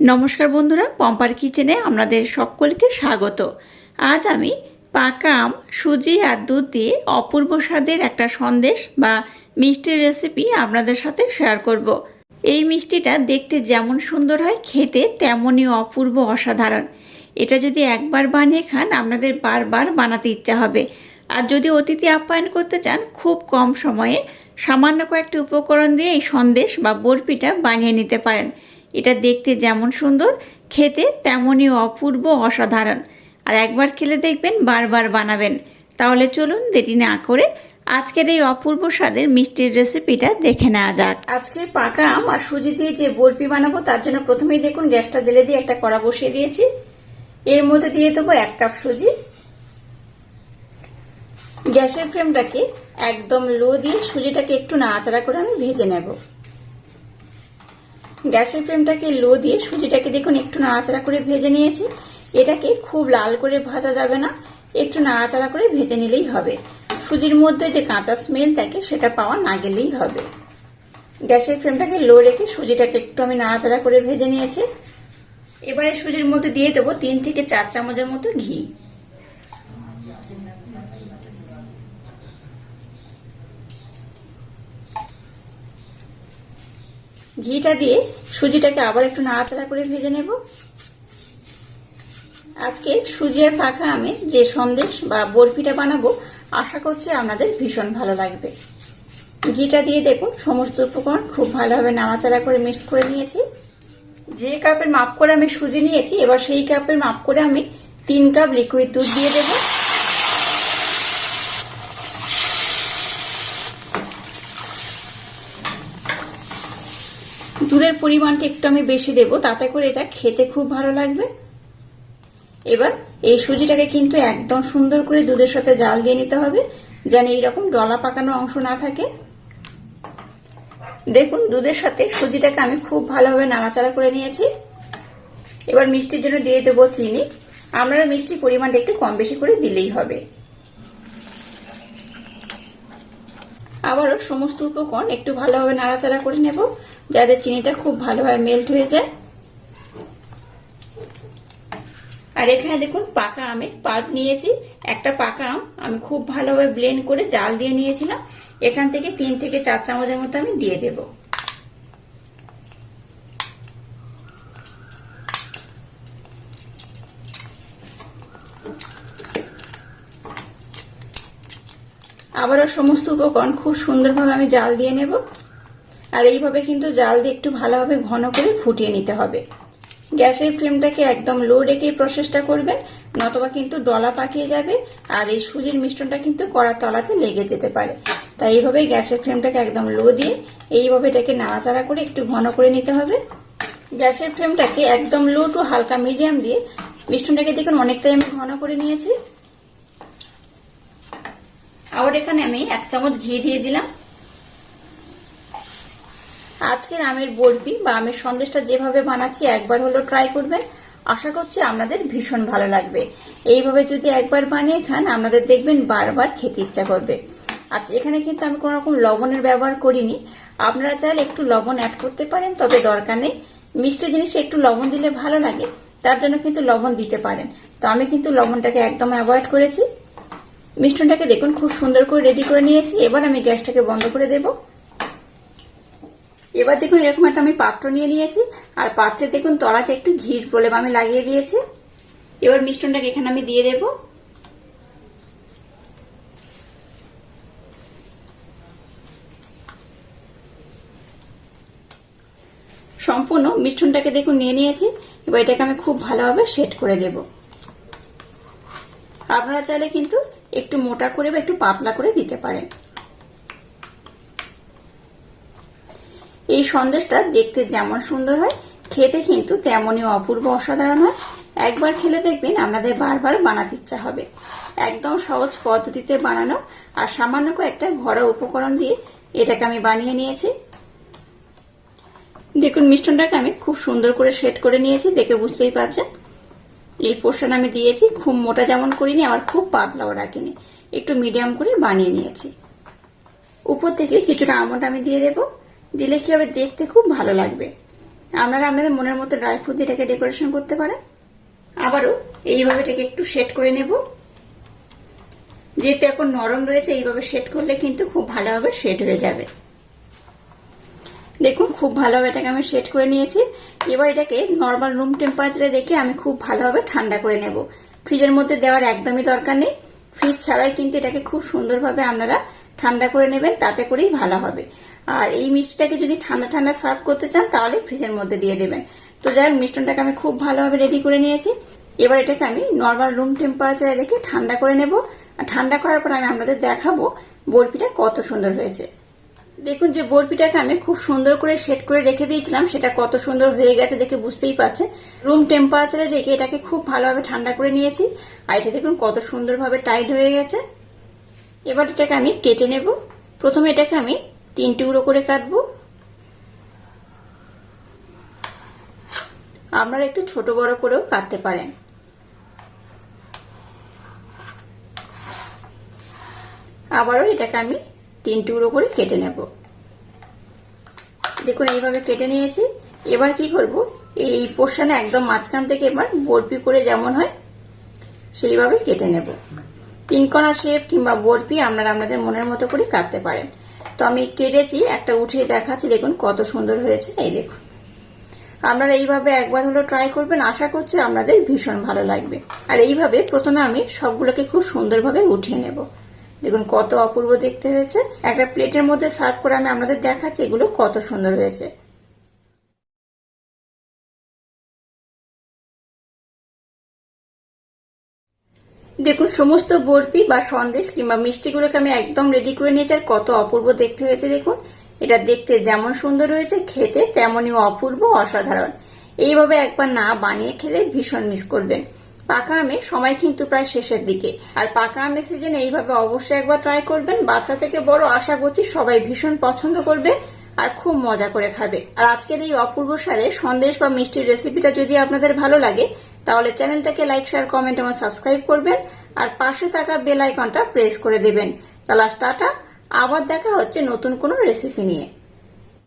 নমস্কার বন্ধুরা, পম্পার কিচেনে আপনাদের সকলকে স্বাগত। আজ আমি পাকা আম, সুজি আর দুধ দিয়ে অপূর্ব স্বাদের একটা সন্দেশ বা মিষ্টির রেসিপি আপনাদের সাথে শেয়ার করব। এই মিষ্টিটা দেখতে যেমন সুন্দর হয়, খেতে তেমনই অপূর্ব অসাধারণ। এটা যদি একবার বানিয়ে খান, আপনাদের বারবার বানাতে ইচ্ছা হবে। আর যদি অতিথি আপ্যায়ন করতে চান, খুব কম সময়ে সামান্য কয়েকটি উপকরণ দিয়ে এই সন্দেশ বা বরফিটা বানিয়ে নিতে পারেন। এটা দেখতে যেমন সুন্দর, খেতে তেমনই অপূর্ব অসাধারণ। আর একবার খেলে দেখবেন বারবার বানাবেন। তাহলে চলুন দেরি না করে আজকের এই অপূর্ব স্বাদের মিষ্টির রেসিপিটা দেখে নেওয়া যাক। আজকে পাকা আম আর সুজি দিয়ে যে বরফি বানাবো, তার জন্য প্রথমেই দেখুন গ্যাসটা জেলে দিয়ে একটা কড়া বসিয়ে দিয়েছি। এর মধ্যে দিয়ে দেবো এক কাপ সুজি। গ্যাসের ফ্লেমটাকে একদম লো দিয়ে সুজিটাকে একটু নাড়াচাড়া করে আমি ভেজে নেব। গ্যাসের ফ্লেমটাকে লো দিয়ে সুজিটাকে দেখুন, একটু নাড়াচাড়া করে ভেজে নিয়েছি। এটাকে খুব লাল করে ভাজা যাবে না, একটু নাড়াচাড়া করে ভেজে নিলেই হবে। সুজির মধ্যে যে কাঁচা স্মেল থাকে, সেটা পাওয়া না গেলেই হবে। গ্যাসের ফ্লেমটাকে লো রেখে সুজিটাকে একটু আমি নাড়াচাড়া করে ভেজে নিয়েছি। এবারে সুজির মধ্যে দিয়ে দেবো তিন থেকে চার চামচের মতো ঘি। ঘিটা দিয়ে সুজিটাকে আবার একটু নাড়াচাড়া করে ভেজে নেব। আজকে সুজি আর পাকা আমে যে সন্দেশ বা বরফিটা বানাবো, আশা করছি আপনাদের ভীষণ ভালো লাগবে। ঘিটা দিয়ে দেখুন, সমস্ত উপকরণ খুব ভালোভাবে নাড়াচাড়া করে মিক্সড করে নিয়েছি। যে কাপের মাপ করে আমি সুজি নিয়েছি, এবার সেই কাপের মাপ করে আমি তিন কাপ লিকুইড দুধ দিয়ে দেবো। দুধের পরিমাণটা একটু আমি বেশি দেবো, তাতে করে এটা খেতে খুব ভালো লাগবে। এবার এই সুজিটাকে কিন্তু একদম সুন্দর করে দুধের সাথে জাল দিয়ে নিতে হবে, যেন এইরকম ডলা পাকানো অংশ না থাকে। দেখুন, দুধের সাথে সুজিটাকে আমি খুব ভালোভাবে নাড়াচাড়া করে নিয়েছি। এবার মিষ্টির জন্য দিয়ে দেবো চিনি। আপনারা মিষ্টির পরিমাণটা একটু কম বেশি করে দিলেই হবে। আবারও সমস্ত উপকরণ একটু ভালোভাবে নাড়াচাড়া করে নেব, যাতে চিনিটা খুব ভালোভাবে মেল্ট হয়ে যায়। আর এখানে দেখুন, পাকা আমের পাল্প নিয়েছি। একটা পাকা আম আমি খুব ভালোভাবে ব্লেন্ড করে জাল দিয়ে নিয়েছিলাম। এখান থেকে তিন থেকে চার চামচের মতো আমি দিয়ে দেব। আবারও সমস্ত উপকরণ খুব সুন্দরভাবে আমি জাল দিয়ে নেব। আর এইভাবে কিন্তু জাল দিয়ে একটু ভালোভাবে ঘন করে ফুটিয়ে নিতে হবে। গ্যাসের ফ্লেমটাকে একদম লো রেখে প্রসেসটা করবেন, নতবা কিন্তু ডলা পাকিয়ে যাবে আর এই সুজির মিশ্রণটা কিন্তু কড়ার তলাতে লেগে যেতে পারে। তাই এইভাবে গ্যাসের ফ্লেমটাকে একদম লো দিয়ে এইভাবে এটাকে নাড়াচাড়া করে একটু ঘন করে নিতে হবে। গ্যাসের ফ্লেমটাকে একদম লো টু হালকা মিডিয়াম দিয়ে মিশ্রণটাকে দেখুন অনেকটাই আমি ঘন করে নিয়েছি। আবার এখানে আমি এক চামচ ঘি দিয়ে দিলাম। আজকের আমের বরফি বা আমের সন্দেশটা যেভাবে বানাচ্ছি একবার হলো ট্রাই করবেন। আশা করছি আপনাদের ভীষণ ভালো লাগবে। এইভাবে যদি একবার বানিয়ে খান, আপনাদের দেখবেন বারবার খেতে ইচ্ছা করবে। আচ্ছা এখানে কিন্তু আমি কোনো রকম লবণের ব্যবহার করিনি। আপনারা চাইলে একটু লবণ অ্যাড করতে পারেন, তবে দরকার নেই। মিষ্টি জিনিসে একটু লবণ দিলে ভালো লাগে, তার জন্য কিন্তু লবণ দিতে পারেন। তো আমি কিন্তু লবণটাকে একদম অ্যাভয়েড করেছি। মিষ্টনটাকে দেখুন, খুব সুন্দর করে রেডি করে নিয়েছি। এবার আমি গ্যাসটাকে বন্ধ করে দেবো। এবার দেখুন, এরকম একটা আমি পাত্র নিয়ে নিয়েছি। আর পাত্রে দেখুন, তলাতে একটু ঘির প্রলেপ আমি লাগিয়ে দিয়েছি। এবার মিষ্টনটাকে এখানে আমি দিয়ে দেব। সম্পূর্ণ মিষ্টনটাকে দেখুন, নিয়ে নিয়েছি। এবার এটাকে আমি খুব ভালোভাবে সেট করে দেব। আপনারা চাইলে কিন্তু একটু মোটা করে বা একটু পাতলা করে দিতে পারেন। এই সন্দেশটা দেখতে যেমন সুন্দর হয়, খেতে কিন্তু তেমনই অপূর্ব অসাধারণ হয়। একবার খেলে দেখবেন আপনাদের বারবার বানাতে ইচ্ছা হবে। একদম সহজ পদ্ধতিতে বানানো আর সামান্য কয়েকটা ঘরোয়া উপকরণ দিয়ে এটাকে আমি বানিয়ে নিয়েছি। দেখুন মিষ্টনটাকে আমি খুব সুন্দর করে সেট করে নিয়েছি, দেখে বুঝতেই পারছেন। এই পোর্শন আমি দিয়েছি, খুব মোটা যেমন করিনি, আবার খুব পাতলাও রাখিনি। একটু মিডিয়াম করে বানিয়ে নিয়েছি। উপর থেকে কিছুটা আমন্ড আমি দিয়ে দেবো। দিলে কি হবে, দেখতে খুব ভালো লাগবে। আপনারা আপনাদের মনের মতো ড্রাই ফ্রুট দিয়ে এটাকে ডেকোরেশন করতে পারেন। আবারও এইভাবে এটাকে একটু সেট করে নেব। যেহেতু এখন নরম রয়েছে, এইভাবে সেট করলে কিন্তু খুব ভালোভাবে সেট হয়ে যাবে। দেখুন, খুব ভালোভাবে এটাকে আমি সেট করে নিয়েছি। এবার এটাকে নর্মাল রুম টেম্পারেচারে রেখে আমি খুব ভালোভাবে ঠান্ডা করে নেব। ফ্রিজের মধ্যে দেওয়ার একদমই দরকার নেই। ফ্রিজ ছাড়াই কিন্তু এটাকে খুব সুন্দরভাবে আপনারা ঠান্ডা করে নেবেন, তাতে করেই ভালো হবে। আর এই মিষ্টিটাকে যদি ঠান্ডা ঠান্ডা সার্ভ করতে চান, তাহলে ফ্রিজের মধ্যে দিয়ে দেবেন। তো যাই হোক মিষ্টনটাকে আমি খুব ভালোভাবে রেডি করে নিয়েছি। এবার এটাকে আমি নর্মাল রুম টেম্পারেচারে রেখে ঠান্ডা করে নেব। আর ঠান্ডা করার পর আমি আপনাদের দেখাবো বরফিটা কত সুন্দর হয়েছে। দেখুন যে বরফিটাকে আমি খুব সুন্দর করে সেট করে রেখে দিয়েছিলাম, সেটা কত সুন্দর হয়ে গেছে দেখে বুঝতেই পারছেন। রুম টেম্পারেচারে রেখে এটাকে খুব ভালোভাবে ঠান্ডা করে নিয়েছি, আর এটা দেখুন কত সুন্দরভাবে টাইট হয়ে গেছে। এবার এটাকে আমি কেটে নেব। প্রথমে এটাকে আমি তিন টুকরো করে কাটবো। আপনারা একটু ছোট বড় করেও কাটতে পারেন। আবারও এটাকে আমি তিন টুকরো করে কেটে নেব। দেখুন, এইভাবে কেটে নিয়েছি। এবার কি করব? এই পোর্শনে একদম মাঝখান থেকে এবার বরফি করে যেমন হয়, সেইভাবে কেটে নেব। তিনকোনা শেপ কিংবা বরফি আপনারা আপনাদের মনের মতো করে কাটতে পারেন। তো আমি কেটেছি, একটা উঠিয়ে দেখাচ্ছি, দেখুন কত সুন্দর হয়েছে, এই দেখুন। আপনারা এইভাবে একবার হলো ট্রাই করবেন, আশা করছি আপনাদের ভীষণ ভালো লাগবে। আর এইভাবে প্রথমে আমি সবগুলোকে খুব সুন্দরভাবে উঠিয়ে নেব। দেখুন কত অপূর্ব দেখতে হয়েছে। একটা প্লেটের মধ্যে সার্ভ করে আমি আপনাদের দেখাচ্ছি এগুলো কত সুন্দর হয়েছে। দেখুন, সমস্ত বরফি বা সন্দেশ কিংবা মিষ্টিগুলোকে আমি একদম রেডি করে নিয়েছি আর কত অপূর্ব দেখতে হয়েছে, দেখুন। এটা দেখতে যেমন সুন্দর হয়েছে, খেতে তেমনই অপূর্ব, অসাধারণ। এইভাবে একবার না বানিয়ে খেলে ভীষণ মিস করবেন। পাকা আমের সময় কিন্তু প্রায় শেষের দিকে। আর পাকা আমের সিজনে এইভাবে অবশ্যই একবার ট্রাই করবেন। বাচ্চা থেকে বড় আশা করছি সবাই ভীষণ পছন্দ করবে আর খুব মজা করে খাবে। আর আজকের এই অপূর্ব স্বাদে সন্দেশ বা মিষ্টির রেসিপিটা যদি আপনাদের ভালো লাগে, তাহলে চ্যানেলটাকে লাইক শেয়ার কমেন্ট এবং সাবস্ক্রাইব করবেন। আর পাশে থাকা বেল আইকনটা প্রেস করে দেবেন। তাহলে টাটা, আবার দেখা হচ্ছে নতুন কোনো রেসিপি নিয়ে।